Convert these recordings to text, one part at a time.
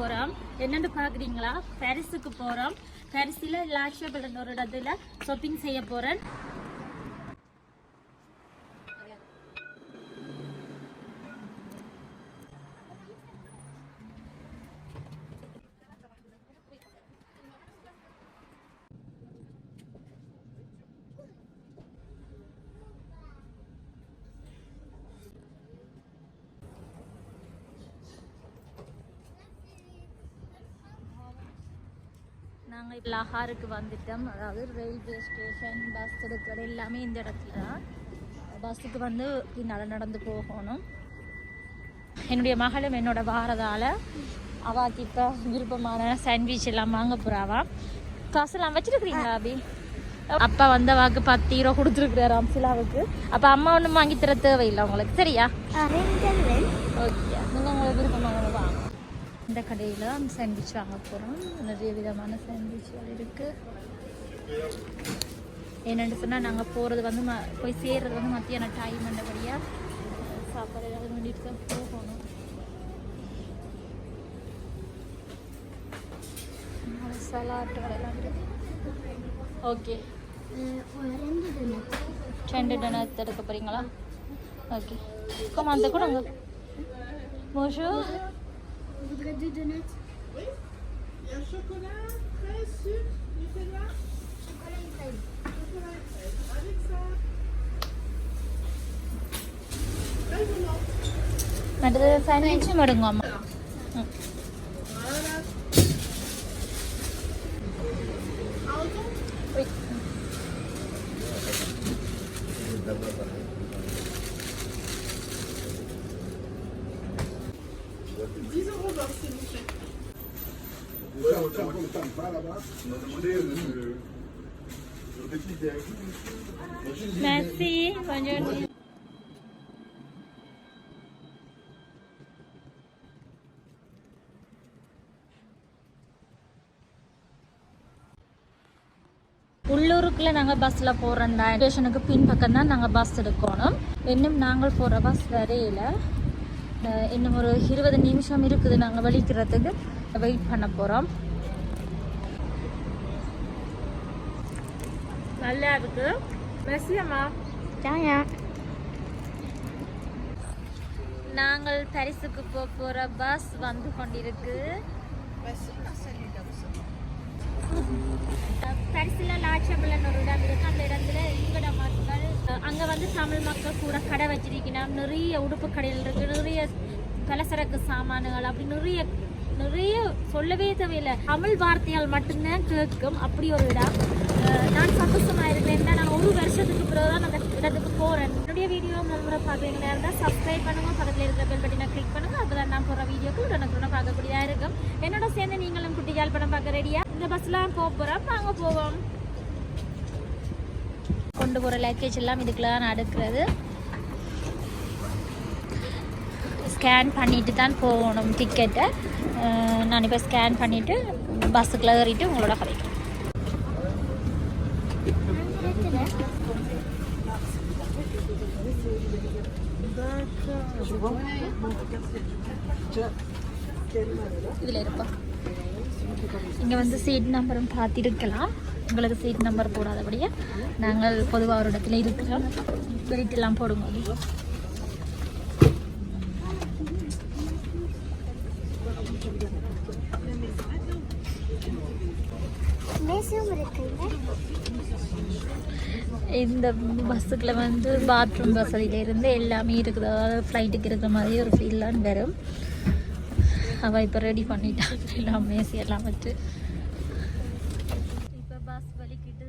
போறோம். என்னன்னு பாக்குறீங்களா? பாரிஸுக்கு போறோம். பாரிஸ்ல லாஷபலன் ஒரு இடத்துல ஷாப்பிங் செய்ய போறேன். நாங்கள் இப்போ லஹாருக்கு வந்துட்டோம். அதாவது ரயில்வே ஸ்டேஷன் பஸ் எடுக்கிற எல்லாமே இந்த இடத்துல தான். பஸ்ஸுக்கு வந்து பின்னால் நடந்து போகணும். என்னுடைய மகளும் என்னோட வாரதால் அவாக்கு இப்போ விருப்பமான சாண்ட்விச் எல்லாம் வாங்க போகிறாவா காசுலாம் வச்சிருக்கிறீங்களா அபி? அப்பா வந்த வாக்கு பத்து ரூபா கொடுத்துருக்குறாரு அம்சிலாவுக்கு. அப்போ அம்மா ஒன்றும் வாங்கி தர தேவையில்லை உங்களுக்கு. சரியா? ஓகே நீங்கள் உங்களுக்கு விருப்பமானது வாங்க இந்த கடையில் தான் சாண்ட்விச் வாங்க போகிறோம் நிறைய விதமான சாண்ட்விச்கள் இருக்குது என்னென்னு சொன்னால் நாங்கள் போகிறது வந்து ம போய் சேர்றது வந்து மத்தியான டைம் பண்ணபடியாக சாப்பாடு ஏதாவது வேண்டிட்டு தான் போகணும். சலாட் வரலாம் ஓகே ரெண்டு டனத் எடுக்க போகிறீங்களா ஓகே அந்த கூட Vous voudrait deux donuts. Oui. Il y a chocolat, frais, sucre, Nutella. Chocolat et frais. Chocolat et frais. Avec ça. മറ്റേ സാൻഡ്വിച്ച് മടങ്ങും അമ്മ உள்ளூருக்குள்ள நாங்கள் பஸ்ஸில் போகிறோம்டா ஸ்டேஷனுக்கு பின்பக்கம் தான் நாங்கள் பஸ் எடுக்கணும். இன்னும் நாங்கள் போகிற பஸ் வரையில இன்னும் ஒரு இருபது நிமிஷம் இருக்குது நாங்கள் வலிக்கிறதுக்கு. வெயிட் பண்ண போகிறோம் நல்லா இருக்கு. மெஸ்ஸி அம்மா. நாங்கள் பரிசுக்கு போக போகிற பஸ் வந்து கொண்டிருக்கு. பரிசுல லாட்சபலன் ஒரு இடம் இருக்கு. அந்த இடத்துல இங்கட மக்கள் அங்க வந்து தமிழ் மக்கள் கூட கடை வச்சிருக்கணும் நிறைய உடுப்பு கடைகள் இருக்கு. நிறைய கலசரக்கு சாமான்கள் அப்படி நிறைய நிறைய சொல்லவே தேவையில்லை. தமிழ் வார்த்தைகள் மட்டும்தான் கேட்கும். அப்படி ஒரு இடம். நான் சந்தோஷமா இருக்கிறேன். நான் ஒரு வருஷத்துக்கு பிறகு தான் அந்த இடத்துக்கு போறேன். என்னுடைய வீடியோ முறை பார்க்குறீங்களா இருந்தால் சப்ஸ்கிரைப் பண்ணுங்க. பக்கத்தில் இருக்கிற பெல் பட்டினை கிளிக் பண்ணுங்க. அப்பதான் நான் போகிற வீடியோக்கு உடனுக்குடனே பார்க்கக்கூடியதாக இருக்கும். என்னோட சேர்ந்து நீங்களும் குட்டி ஜால் படம் பார்க்க ரெடியா இந்த பஸ்லாம் போக போகிறோம் நாங்கள் போவோம். கொண்டு போகிற லக்கேஜ் எல்லாம் இதுக்குள்ள தான் அடுக்கிறது. ஸ்கேன் பண்ணிட்டு தான் போகணும் டிக்கெட்டை நான் இப்போ ஸ்கேன் பண்ணிவிட்டு பஸ்ஸுக்குள்ள ஏறிட்டு உங்களோட கதைக்கிறேன் இதில் இருப்பா. இங்கே வந்து சீட் நம்பரும் பார்த்திருக்கலாம் உங்களுக்கு சீட் நம்பர் போடாதபடியே நாங்கள் பொதுவாக ஒரு இடத்துல இருக்கிறோம். பெல்ட் எல்லாம் போடுங்க இந்த பஸ்ஸுக்குள்ள வந்து பாத்ரூம் வசதியிலேருந்து எல்லாமே இருக்குது? அதாவது ஃப்ளைட்டுக்கு இருக்கிற மாதிரி ஒரு ஃபீல்லாம் வரும். அவள் இப்போ ரெடி பண்ணிட்டாங்க எல்லாம் மேசி எல்லாம் வச்சு. இப்போ பஸ் வலிக்கிட்டு.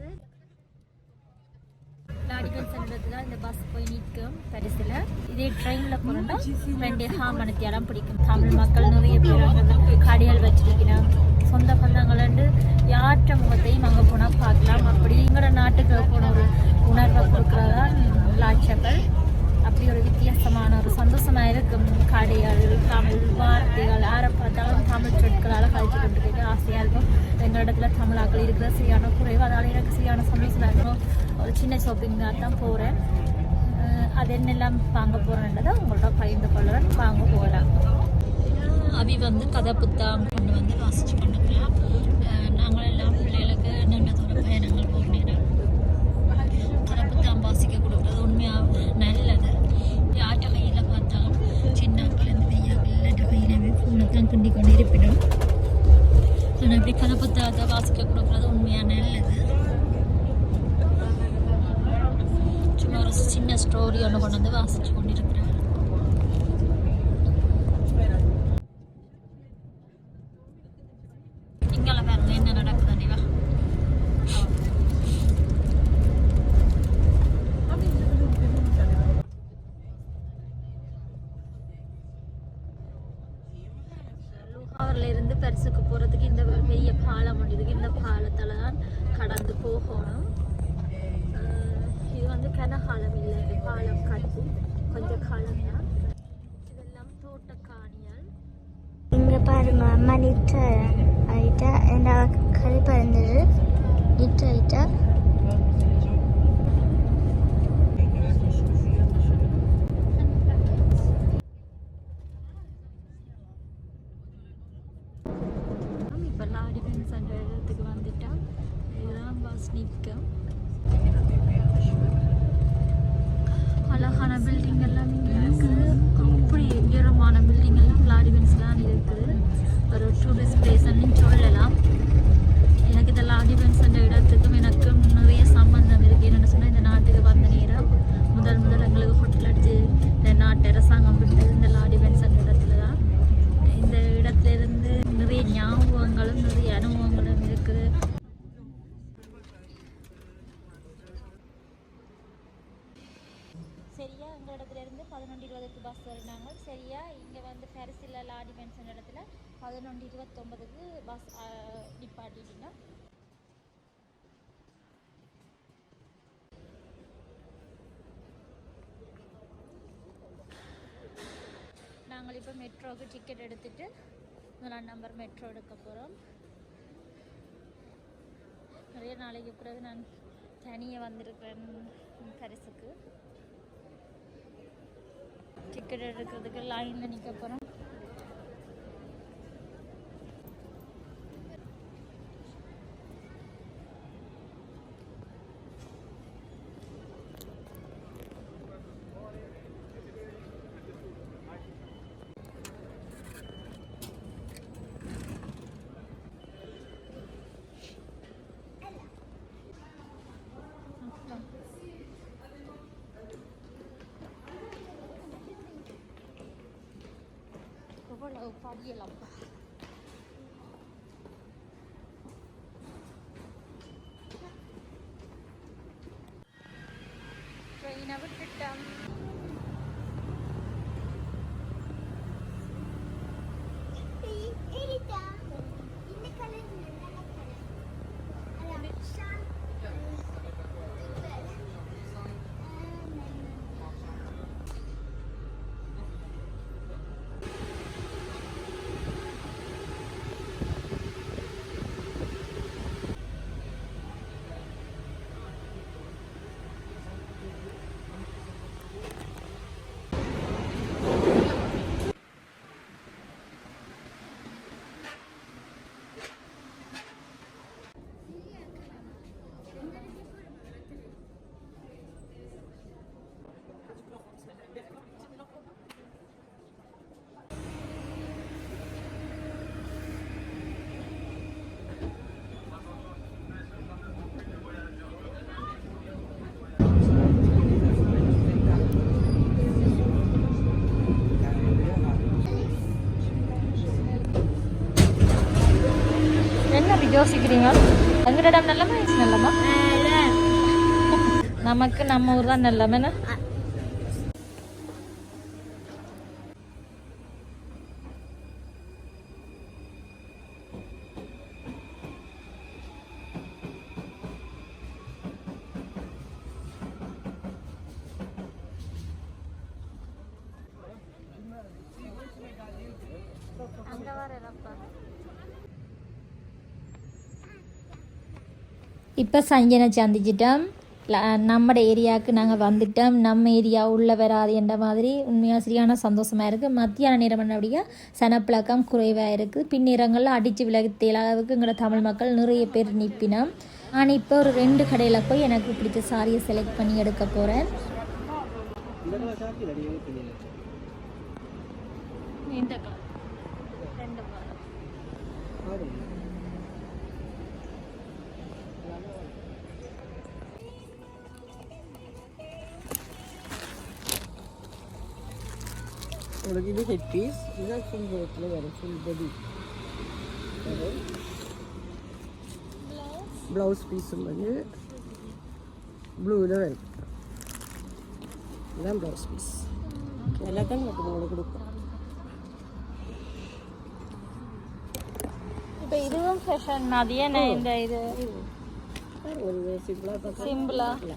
லாடிக்கல் சென்றதுக்கு இந்த பஸ் போய் நிற்கும் பரிசில் இதே ட்ரெயினில் போனோம்னா ரெண்டு ஹாம் இடம் பிடிக்கும். தமிழ் மக்கள் நிறைய பேர் அங்கே வச்சிருக்கிறாங்க. சொந்த பந்தங்கள்ண்டு யாற்ற முகத்தையும் அங்கே போனால் பார்க்கலாம். அப்படி எங்களோட நாட்டுக்கு போன ஒரு உணர்வை கொடுக்குறதா லாட்சங்கள் அப்படி ஒரு வித்தியாசமான ஒரு சந்தோஷமா இருக்கும் கடைகள் தமிழ் வார்த்தைகள் யாரை பார்த்தாலும் தமிழ் சொற்களால் கழிச்சு கொண்டு ஆசையாக இருக்கும் எங்கள் இடத்துல தமிழாக்கள் இருக்கிற சரியான குறைவு அதனால எனக்கு சரியான சந்தோஷமா இருக்கும் ஒரு சின்ன ஷாப்பிங் தான் போகிறேன் அது என்னெல்லாம் வாங்க போகிறேன்றதை உங்களோட பகிர்ந்து கொள்ளுறேன் வாங்க போகலாம் அவி வந்து கதை புத்தகம் கொண்டு வந்து வாசிச்சு கொண்டுக்கலாம் நாங்கள் எல்லாம் பிள்ளைகளுக்கு நீண்ட தூர பயணங்கள் போகிறேன் நேரம் கதை புத்தகம் வாசிக்க கொடுக்குறது உண்மையாக நல்லது யார்கிட்ட கையில் பார்த்தாலும் சின்ன கிழந்து வெய்யாக்கள் ஃபோனை தான் கிண்டி கொண்டு இருப்பிடும். ஆனால் இப்படி கதை புத்தகத்தை வாசிக்க கொடுக்குறது உண்மையாக நல்லது சும்மா ஒரு சின்ன ஸ்டோரி ஒன்று கொண்டு வந்து வாசிச்சு கொண்டிருக்கிறார் இங்கால பாருங்க என்ன நடக்குது நிவா லூஹாவரில் இருந்து பரிசுக்கு போகிறதுக்கு இந்த பெரிய பாலம் முடியுதுக்கு இந்த பாலத்தில் தான் கடந்து போகணும் அஹ் இது வந்து கனகாலம் இல்லை இந்த பாலம் கட்டி கொஞ்ச காலம் தான் இதெல்லாம் தோட்டக்காணியால் இங்க பாருங்க அம்மா நிற்ற ஆயிட்டா என்ன கறி நிற்ற ஆயிட்டா இப்போ லாடிபென்ஸ் என்ற இடத்துக்கு வந்துட்டா இதுதான் பஸ் நிற்கும் அழகான பில்டிங் எல்லாம் இங்கே இருக்குது அப்படி உயரமான பில்டிங் எல்லாம் லாடிபென்ஸ் தான் இருக்குது ஒரு டூரிஸ்ட் பிளேஸ்ன்னு சொல்லலாம் எனக்கு இந்த லாடிபென்ஸ் என்ற இடத்துக்கும் எனக்கும் நிறைய சம்பந்தம் இருக்குது என்னென்னு சொன்னால் இந்த நாட்டுக்கு வந்த நேரம் முதல் முதல் எங்களுக்கு ஹோட்டல் அடிச்சு இந்த நாட்டு அரசாங்கம் விட்டது இந்த லாடிபென்ஸ் என்ற இடத்துல தான் இந்த இடத்துல இருந்து நிறைய ஞாபகங்களும் நிறைய அனுபவங்களும் இருக்குது சரியா எங்கள் இடத்துல இருந்து பதினொன்று இருபதுக்கு பஸ் வருனாங்க சரியா இங்கே வந்து ஃபெரிசில் லாடி மென்ஷன் இடத்துல பதினொன்று இருபத்தொம்பதுக்கு பஸ் நிப்பாட்டிட்டீங்க நாங்கள் இப்போ மெட்ரோவுக்கு டிக்கெட் எடுத்துட்டு முதலாம் நம்பர் மெட்ரோ எடுக்க போகிறோம் நிறைய நாளைக்கு பிறகு நான் தனியாக வந்திருக்கிறேன் பரிசுக்கு. டிக்கெட் எடுக்கிறதுக்கு லைனில் நிற்க Foggia. யோசிக்கிறீங்க எங்கட இடம் நல்லமா இது நல்லமா நமக்கு நம்ம ஊர் தான் நல்லம் என்ன அங்க வரப்பா இப்போ சஞ்சனை சந்திச்சிட்டோம். நம்ம ஏரியாவுக்கு நாங்கள் வந்துட்டோம். நம்ம ஏரியா உள்ள வராது என்ற மாதிரி உண்மையாக சரியான சந்தோஷமாக இருக்குது மத்தியான நேரம் அப்படியா சனப்பழக்கம் குறைவாக இருக்குது பின்னிறங்களில் அடித்து விலகத்த அளவுக்கு எங்களோட தமிழ் மக்கள் நிறைய பேர் நிற்பினோம் நான் இப்போ ஒரு ரெண்டு கடையில் போய் எனக்கு பிடிச்ச சாரியை செலக்ட் பண்ணி எடுக்க போகிறேன் இந்த உங்களுக்கு இது ஹெட் பீஸ் இதுதான் ஃபுல் ஒர்க்கில் வரும் ஃபுல் பாடி வரும் ப்ளவுஸ் பீஸும் வந்து ப்ளூவில் வரும் இதுதான் ப்ளவுஸ் பீஸ் எல்லாத்தையும் மட்டும் உங்களுக்கு கொடுப்போம் இப்போ இதுவும் ஃபேஷன் மாதிரியே நான் இந்த இது ஒரு சிம்பிளாக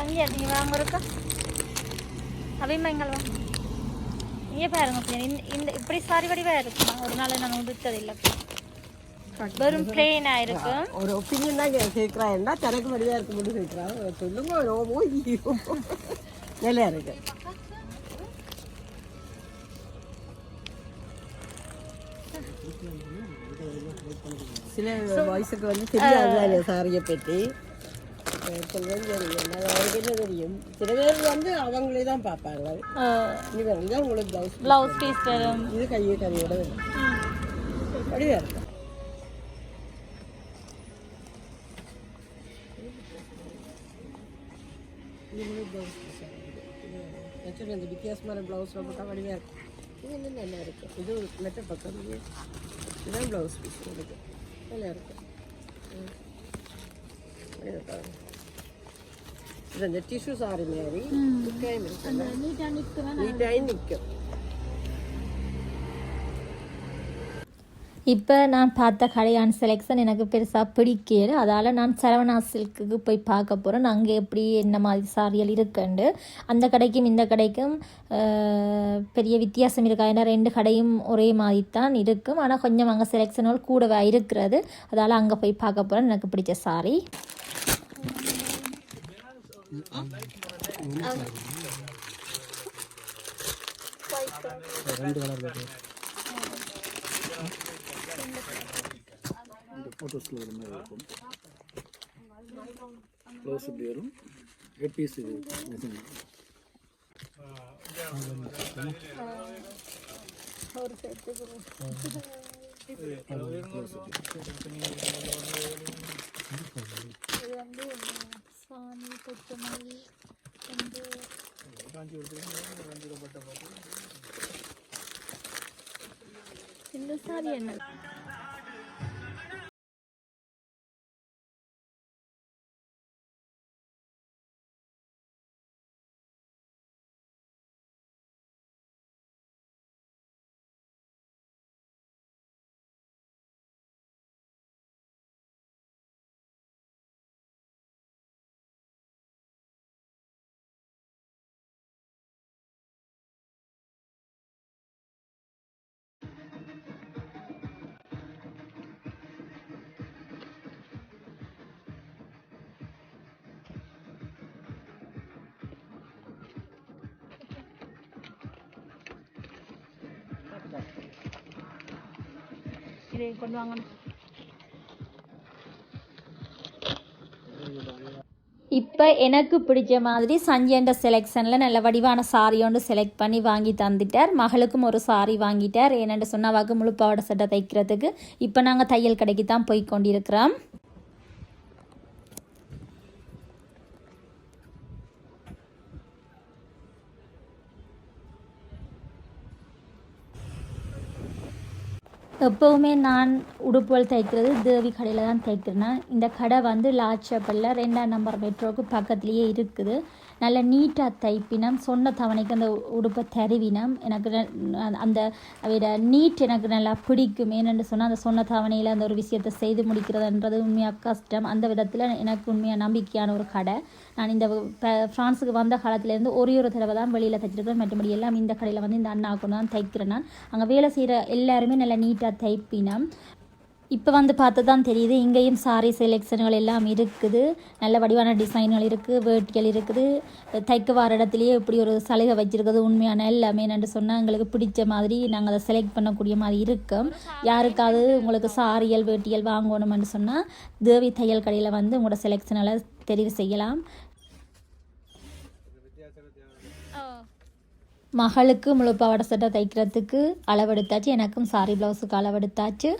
பார்த்தா சிம்பிளா சஞ்சய் நீ வாங்குறக்கா அபிமயங்கள் வா. இங்கே பாருங்க இந்த இந்த இப்படி சாரி வடிவாக இருக்குமா ஒரு நாள் நான் உடுத்ததில்லை. வெறும் பிளெயினாக இருக்கு. ஒரு ஒப்பீனியன் தான் சேர்க்குறாங்கன்னா தனக்கு வடிவாக இருக்க முடியும் சேர்க்குறாங்க சொல்லுங்க ரோமோ ஈரோ நல்லா இருக்கு. சில வாய்ஸுக்கு வந்து தெரியாது சாரியை பற்றி சொல்றது தெரியும் அது அவருக்கு தெரியும் சில பேர் வந்து அவங்களே தான் பார்ப்பாங்க இது வந்து உங்களுக்கு ப்ளவுஸ் ப்ளவுஸ் பீஸ் வரும் இது கையை கையோட வரும் வடிவாக இருக்கும் அந்த வித்தியாசமான ப்ளவுஸில் போட்டால் வடிவாக இருக்கும் இது இன்னும் நல்லா இருக்கும் இது மெட்ட பக்கம் இதுதான் ப்ளவுஸ் பீஸ் உங்களுக்கு நல்லா இருக்கும் ம். மாதிரி நிற்காயும் இருக்கும் நீட்டாக நிற்குவேன் நீட்டாகி நிற்கும் இப்போ நான் பார்த்த கடையான செலெக்ஷன் எனக்கு பெருசாக பிடிக்கல அதால் நான் சரவணா சில்க்குக்கு போய் பார்க்க போகிறேன் அங்கே எப்படி என்ன மாதிரி சாரியல் இருக்குண்டு அந்த கடைக்கும் இந்த கடைக்கும் பெரிய வித்தியாசம் இருக்கா ஏன்னா ரெண்டு கடையும் ஒரே மாதிரி தான் இருக்கும் ஆனால் கொஞ்சம் அங்கே செலெக்ஷன்கள் கூடவே இருக்கிறது அதால் அங்கே போய் பார்க்க போகிறேன் எனக்கு பிடிச்ச சாரி ஃபோட்டோஸில் ஒரு மாதிரி இருக்கும் ப்ளவுஸ் இப்படி வரும் ஹெட் பீஸ் இது missing. இது வந்து சாமி கொத்தமல்லி வந்து இந்த சரி கொண்டு வாங்கணும் இப்போ எனக்கு பிடிச்ச மாதிரி சஞ்சயன்ற செலெக்ஷனில் நல்ல வடிவான சாரி ஒன்று செலக்ட் பண்ணி வாங்கி தந்துட்டார். மகளுக்கும் ஒரு சாரி வாங்கிட்டார். ஏனென்று சொன்னவாக்கு முழு சட்டை தைக்கிறதுக்கு. இப்போ நாங்கள் தையல் கடைக்கு தான் போய் கொண்டிருக்கிறோம். எப்போவுமே நான் உடுப்புகள் தைக்கிறது தேவி கடையில் தான் தைக்கிறேன். இந்த கடை வந்து லாச்சப்பல்ல ரெண்டாம் நம்பர் மெட்ரோவுக்கு பக்கத்துலேயே இருக்குது. நல்ல நீட்டாக தைப்பினம். சொன்ன தவணைக்கு அந்த உடுப்பை தருவினம். எனக்கு அந்த விட நீட் எனக்கு நல்லா பிடிக்கும். ஏனென்று சொன்னால் அந்த சொன்ன தவணையில் அந்த ஒரு விஷயத்தை செய்து முடிக்கிறதுன்றது உண்மையாக கஷ்டம். அந்த விதத்தில் எனக்கு உண்மையாக நம்பிக்கையான ஒரு கடை. நான் இந்த ஃப்ரான்ஸுக்கு வந்த காலத்துலேருந்து ஒரே ஒரு தடவை தான் வெளியில் தைச்சிருக்கேன் மற்றபடி எல்லாம் இந்த கடையில் வந்து இந்த அண்ணா கொண்டு தான் தைக்கிறேன் நான். அங்கே வேலை செய்கிற எல்லாருமே நல்லா நீட்டாக தைப்பினம். இப்போ வந்து பார்த்து தான் தெரியுது. இங்கேயும் சாரி செலெக்ஷன்கள் எல்லாம் இருக்குது. நல்ல வடிவான டிசைன்கள் இருக்குது வேட்டிகள் இருக்குது. தைக்க வார இடத்துலையே இப்படி ஒரு சலுகை வச்சிருக்கிறது உண்மையான எல்லாமே என்னென்று சொன்னால் எங்களுக்கு பிடிச்ச மாதிரி நாங்கள் அதை செலக்ட் பண்ணக்கூடிய மாதிரி இருக்கும். யாருக்காவது உங்களுக்கு சாரியல் வேட்டியல் வாங்கணும்னு சொன்னால் தேவி தையல் கடையில் வந்து உங்களோட செலெக்ஷனை தெரிவு செய்யலாம். மகளுக்கு முழு பாவாடை சட்டை தைக்கிறதுக்கு அளவெடுத்தாச்சு. எனக்கும் சாரி ப்ளவுஸுக்கு அளவெடுத்தாச்சு.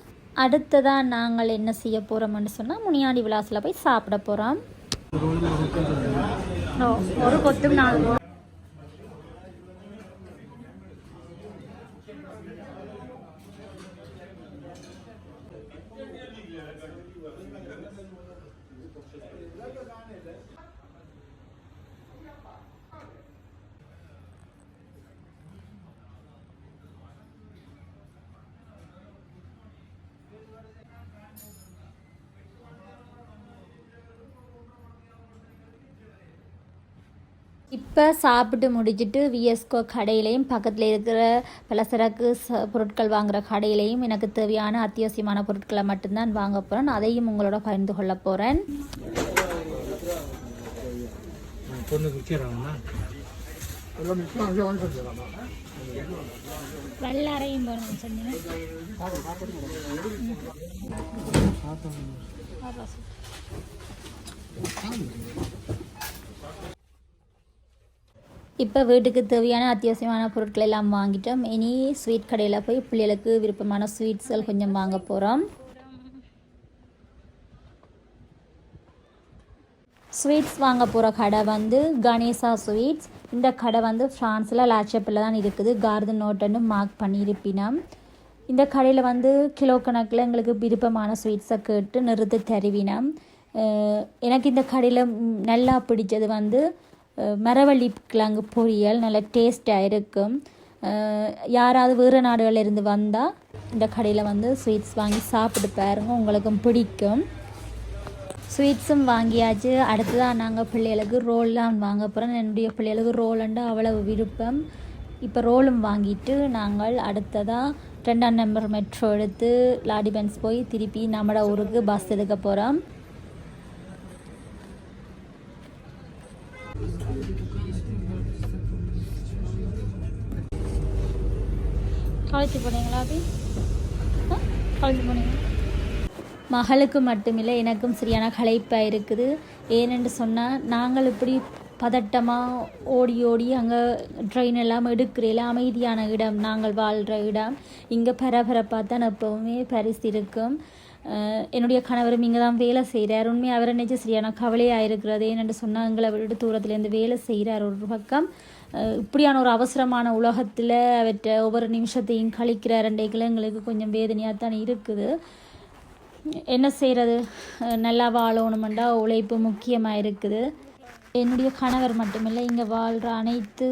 அடுத்ததாக நாங்கள் என்ன செய்ய போகிறோம்னு சொன்னால் முனியாண்டி விலாசில் போய் சாப்பிட போகிறோம் ஒரு கொத்தும் நாலு இப்போ சாப்பிட்டு முடிச்சிட்டு விஎஸ்கோ கடையிலையும் பக்கத்தில் இருக்கிற பலசரக்கு ச பொருட்கள் வாங்குகிற கடையிலையும் எனக்கு தேவையான அத்தியாவசியமான பொருட்களை மட்டும்தான் வாங்க போகிறேன் அதையும் உங்களோட பகிர்ந்து கொள்ள போகிறேன் வெள்ளாரையும் போகணும் சொன்னீங்க இப்போ வீட்டுக்கு தேவையான அத்தியாவசியமான பொருட்கள் எல்லாம் வாங்கிட்டோம். இனி ஸ்வீட் கடையில் போய் பிள்ளைகளுக்கு விருப்பமான ஸ்வீட்ஸ்கள் கொஞ்சம் வாங்க போகிறோம் ஸ்வீட்ஸ் வாங்க போகிற கடை வந்து கணேசா ஸ்வீட்ஸ் இந்த கடை வந்து ஃப்ரான்ஸில் லாச்சப்பில் தான் இருக்குது. கார்டன் நோட்டுன்னு மார்க் பண்ணியிருப்பினோம். இந்த கடையில் வந்து கிலோ கணக்கில் எங்களுக்கு விருப்பமான ஸ்வீட்ஸை கேட்டு நிறுத்தி தருவினோம். எனக்கு இந்த கடையில் நல்லா பிடிச்சது வந்து மரவள்ளி கிழங்கு பொரியல் நல்ல டேஸ்ட்டாக இருக்கும். யாராவது வேறு நாடுகளில் இருந்து வந்தால் இந்த கடையில் வந்து ஸ்வீட்ஸ் வாங்கி சாப்பிட்டு பாருங்கள் உங்களுக்கும் பிடிக்கும். ஸ்வீட்ஸும் வாங்கியாச்சு. அடுத்ததாக நாங்கள் பிள்ளைகளுக்கு ரோல்லாம் வாங்க போகிறோம் என்னுடைய பிள்ளைகளுக்கு ரோலுண்டு அவ்வளவு விருப்பம். இப்போ ரோலும் வாங்கிட்டு நாங்கள் அடுத்ததாக ரெண்டாம் நம்பர் மெட்ரோ எடுத்து லாடிபென்ஸ் போய் திருப்பி நம்மட ஊருக்கு பஸ் எடுக்க போகிறோம் காலேஜ் போனீங்களா அபி? காலேஜ் போனீங்களா? மகளுக்கு மட்டுமில்லை எனக்கும் சரியான களைப்பாக இருக்குது. ஏனென்று சொன்னால் நாங்கள் இப்படி பதட்டமாக ஓடி ஓடி அங்கே ட்ரெயின் எல்லாம் எடுக்கிறேல அமைதியான இடம் நாங்கள் வாழ்கிற இடம் இங்கே பரபரப்பாக தான் எப்போவுமே பரிசு இருக்கும். என்னுடைய கணவரும் இங்கே தான் வேலை செய்கிறார் உண்மையாக அவரை நினைச்சு சரியான கவலையாக இருக்கிறது ஏனென்று சொன்னால் எங்களை விட்டு தூரத்துலேருந்து வேலை செய்கிறார் ஒரு பக்கம். இப்படியான ஒரு அவசரமான உலகத்தில் அவற்றை ஒவ்வொரு நிமிஷத்தையும் கழிக்கிற ரெண்டைகளும் எங்களுக்கு கொஞ்சம் வேதனையாக தான் இருக்குது. என்ன செய்கிறது நல்லா வாழணுமெண்டா உழைப்பு முக்கியமாக இருக்குது. என்னுடைய கணவர் மட்டுமில்லை இங்கே வாழ்கிற அனைத்து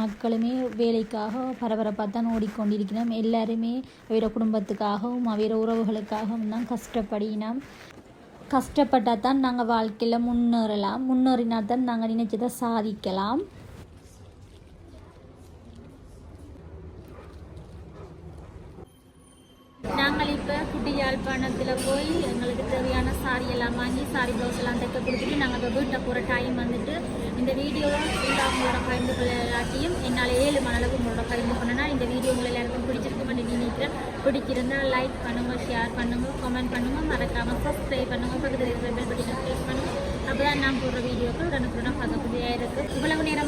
மக்களுமே வேலைக்காக பரபரப்பாக தான் ஓடிக்கொண்டிருக்கிறோம். எல்லாருமே அவர குடும்பத்துக்காகவும் அவர உறவுகளுக்காகவும் தான் கஷ்டப்படினோம். கஷ்டப்பட்டால் தான் நாங்கள் வாழ்க்கையில் முன்னேறலாம். முன்னேறினா தான் நாங்கள் நினைச்சதை சாதிக்கலாம். சாரி ப்ளவுஸ் எல்லாம் தைக்க கொடுத்துட்டு நாங்கள் இப்போ வீட்டில் போகிற டைம் வந்துட்டு இந்த வீடியோவை ஃபுல்லாக உங்களோட பகிர்ந்து எல்லாத்தையும் என்னால் ஏழு மணளவு உங்களோட பகிர்ந்து பண்ணனா இந்த வீடியோ உங்களை எல்லாருக்கும் பிடிச்சிருக்கும் நினைக்கிறேன். பிடிச்சிருந்தா லைக் பண்ணுங்கள் ஷேர் பண்ணுங்கள் கமெண்ட் பண்ணுங்கள் மறக்காமல் சப்ஸ்கிரைப் பண்ணுங்கள் பக்கத்தில் இருக்கிற பெல் பட்டனை ப்ரெஸ் பண்ணுங்கள் அப்போ தான் நான் போடுற வீடியோக்கள் உடனுக்குடன் பார்க்கக்கூடியதாக இருக்குது இவ்வளவு நேரம்